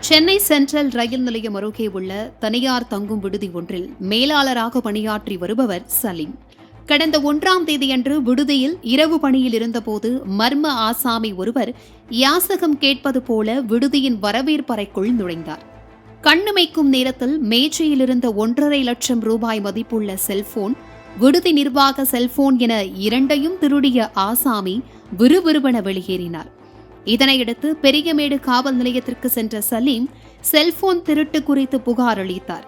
Chennai central ரயில் நிலையம் அருகே உள்ள தனியார் தங்கும் விடுதி ஒன்றில் மேலாளராக பணியாற்றி வருபவர் சலீம். கடந்த ஒன்றாம் தேதியன்று விடுதியில் இரவு பணியில் இருந்தபோது மர்ம ஆசாமி ஒருவர் யாசகம் கேட்பது போல விடுதியின் வரவேற்பறைக்குள் நுழைந்தார். கண்ணுமைக்கும் நேரத்தில் மேஜையில் இருந்த ஒன்றரை லட்சம் ரூபாய் மதிப்புள்ள செல்போன் விடுதி நிர்வாக செல்போன் என இரண்டையும் திருடிய ஆசாமி விறுவிறுவென வெளியேறினார். இதனையடுத்து பெரியமேடு காவல் நிலையத்திற்கு சென்ற சலீம் செல்போன் திருட்டு குறித்து புகார் அளித்தார்.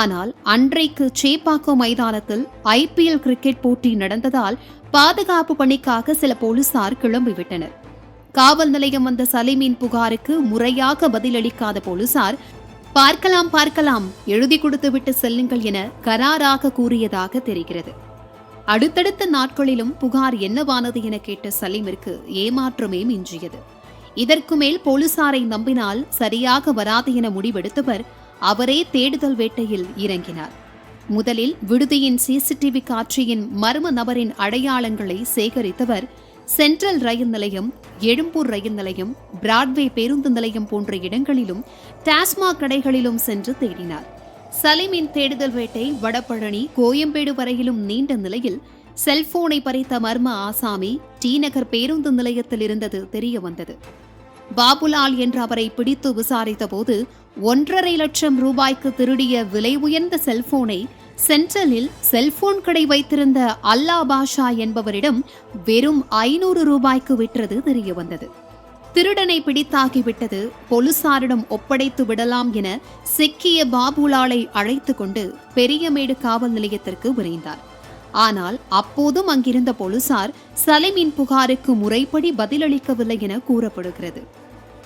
ஆனால் அன்றைக்கு சேப்பாக்கம் மைதானத்தில் ஐபிஎல் கிரிக்கெட் போட்டி நடந்ததால் பாதுகாப்பு பணிக்காக சில போலீசார் கிளம்பிவிட்டனர். காவல் நிலையம் வந்த சலீமின் புகாருக்கு முறையாக பதிலளிக்காத போலீசார் பார்க்கலாம் பார்க்கலாம் எழுதி கொடுத்துவிட்டு செல்லுங்கள் என கராராக கூறியதாக தெரிகிறது. அடுத்தடுத்த நாட்களிலும் புகார் என்னவானது என கேட்ட சலீமிற்கு ஏமாற்றமே மிஞ்சியது. இதற்கு மேல் போலீசாரை நம்பினால் சரியாக வராது என முடிவெடுத்தவர் அவரே தேடுதல் வேட்டையில் இறங்கினார். முதலில் விடுதியின் சிசிடிவி காட்சியின் மர்ம நபரின் அடையாளங்களை சேகரித்தவர் சென்ட்ரல் ரயில் நிலையம் எழும்பூர் ரயில் நிலையம் பிராட்வே பேருந்து நிலையம் போன்ற இடங்களிலும் டாஸ்மாக் கடைகளிலும் சென்று தேடினார். சலீமின் தேடுதல் வேட்டை வடபழனி கோயம்பேடு வரையிலும் நீண்ட நிலையில் செல்போனை பறித்த மர்ம ஆசாமி டி நகர் பேருந்து நிலையத்தில் இருந்தது தெரிய வந்தது. பாபுலால் என்ற அவரை பிடித்து விசாரித்தபோது ஒன்றரை லட்சம் ரூபாய்க்கு திருடிய விலை உயர்ந்த செல்போனை சென்ட்ரலில் செல்போன் கடை வைத்திருந்த அல்லா பாஷா என்பவரிடம் வெறும் ஐநூறு ரூபாய்க்கு விற்றது தெரிய வந்தது. திருடனை பிடித்தாகிவிட்டது. போலீசாரிடம் ஒப்படைத்து விடலாம் என சிக்கிய பாபுலாலை அழைத்து கொண்டு பெரியமேடு காவல் நிலையத்திற்கு விரைந்தார். ஆனால் அப்போதும் அங்கிருந்த போலீசார் சலீமின் புகாருக்கு முறைப்படி பதிலளிக்கவில்லை என கூறப்படுகிறது.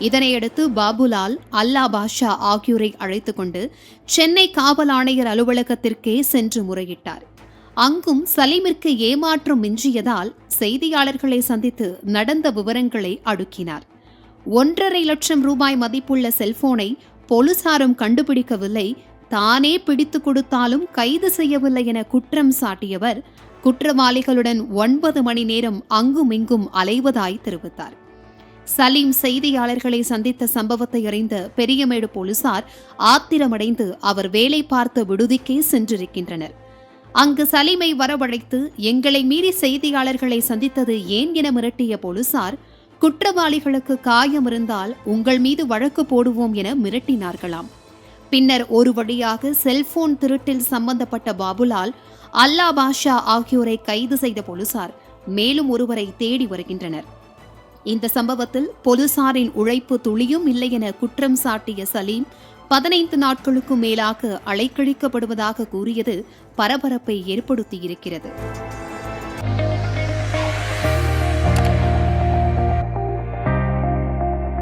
இதனையடுத்து பாபுலால் அல்லா பாஷா ஆகியோரை அழைத்து கொண்டு சென்னை காவல் ஆணையர் அலுவலகத்திற்கே சென்று முறையிட்டார். அங்கும் சலீமிற்கு ஏமாற்றம் மிஞ்சியதால் செய்தியாளர்களை சந்தித்து நடந்த விவரங்களை அடுக்கினார். ஒன்றரை லட்சம் ரூபாய் மதிப்புள்ள செல்போனை போலீசாரும் கண்டுபிடிக்கவில்லை. தானே பிடித்து கொடுத்தாலும் கைது செய்யவில்லை என குற்றம் சாட்டியவர். குற்றவாளிகளுடன் ஒன்பது மணி நேரம் அங்கும் இங்கும் அலைவதாய் தெரிவித்தார். சலீம் செய்தியாளர்களை சந்தித்த சம்பவத்தை அறிந்த பெரியமேடு போலீசார் ஆத்திரமடைந்து அவர் வேலை பார்த்த விடுதிக்கே சென்றிருக்கின்றனர். அங்கு சலீமை வரவழைத்து எங்களை மீறி செய்தியாளர்களை சந்தித்தது ஏன் என மிரட்டிய போலீசார் குற்றவாளிகளுக்கு காயம் இருந்தால் உங்கள் மீது வழக்கு போடுவோம் என மிரட்டினார்களாம். பின்னர் ஒரு வழியாக செல்போன் திருட்டில் சம்பந்தப்பட்ட பாபுலால் அல்லா பாஷா ஆகியோரை கைது செய்த போலீசார் மேலும் ஒருவரை தேடி வருகின்றனர். இந்த சம்பவத்தில் போலீசாரின் உழைப்பு துளியும் இல்லை என குற்றம் சாட்டிய சலீம் பதினைந்து நாட்களுக்கு மேலாக அலைக்கழிக்கப்படுவதாக கூறியது பரபரப்பை ஏற்படுத்தியிருக்கிறது.